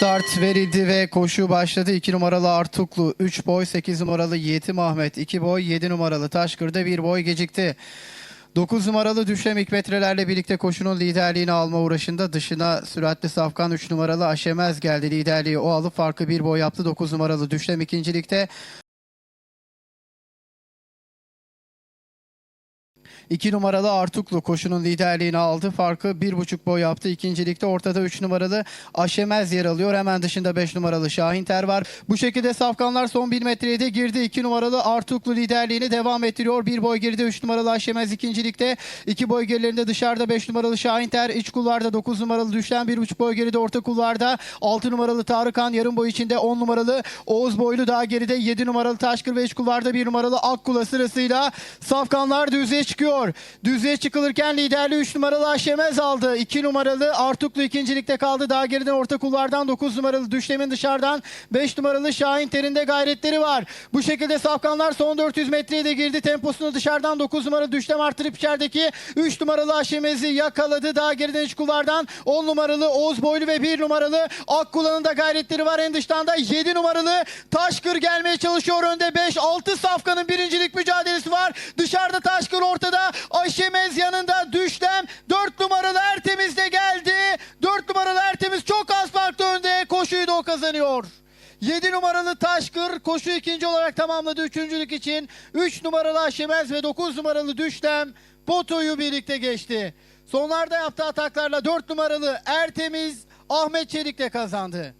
Start verildi ve koşu başladı. 2 numaralı Artuklu, 3 boy, 8 numaralı Yetim Ahmet, 2 boy, 7 numaralı Taşkır'da 1 boy gecikti. 9 numaralı Düşlem Hikmetrelerle birlikte koşunun liderliğini alma uğraşında dışına süratli Safkan 3 numaralı Aşemez geldi. Liderliği o alıp farkı bir boy yaptı. 9 numaralı Düşlem ikincilikte. 2 numaralı Artuklu koşunun liderliğini aldı. Farkı bir buçuk boy yaptı. İkincilikte ortada 3 numaralı Aşemez yer alıyor. Hemen dışında 5 numaralı Şahin Ter var. Bu şekilde Safkanlar son 1 metreye de girdi. 2 numaralı Artuklu liderliğini devam ettiriyor. Bir boy geride 3 numaralı Aşemez ikincilikte. 2 boy gerilerinde dışarıda 5 numaralı Şahin Ter. iç kulvarda 9 numaralı Düşlen. 1,5 boy geride orta kulvarda. 6 numaralı Tarıkan yarım boy içinde 10 numaralı Oğuz Boylu daha geride 7 numaralı Taşkır ve iç kulvarda 1 numaralı Akkula sırasıyla Safkanlar düzeye çıkıyor. Düzeye çıkılırken liderliği 3 numaralı Aşemez aldı. 2 numaralı Artuklu ikincilikte kaldı. Daha geriden orta kulvardan 9 numaralı Düşlem'in dışarıdan 5 numaralı Şahin Ter'in de gayretleri var. Bu şekilde Safkanlar son 400 metreye de girdi. Temposunu dışarıdan 9 numaralı Düşlem artırıp içerideki 3 numaralı Aşemez'i yakaladı. Daha geriden iç kulvardan 10 numaralı Oğuz Boylu ve 1 numaralı Akkula'nın da gayretleri var. En dıştan da 7 numaralı Taşkır gelmeye çalışıyor. Önde 5-6 Safkan'ın birincilik mücadelesi var. Dışarıda Taşkır ortada. Aşemez yanında Düşlem. 4 numaralı Ertemiz de geldi. 4 numaralı Ertemiz çok az farklı önde. Koşuyu da o kazanıyor. 7 numaralı Taşkır koşu ikinci olarak tamamladı üçüncülük için. 3 numaralı Aşemez ve 9 numaralı Düşlem Poto'yu birlikte geçti. Sonlarda yaptığı ataklarla 4 numaralı Ertemiz Ahmet Çelik de kazandı.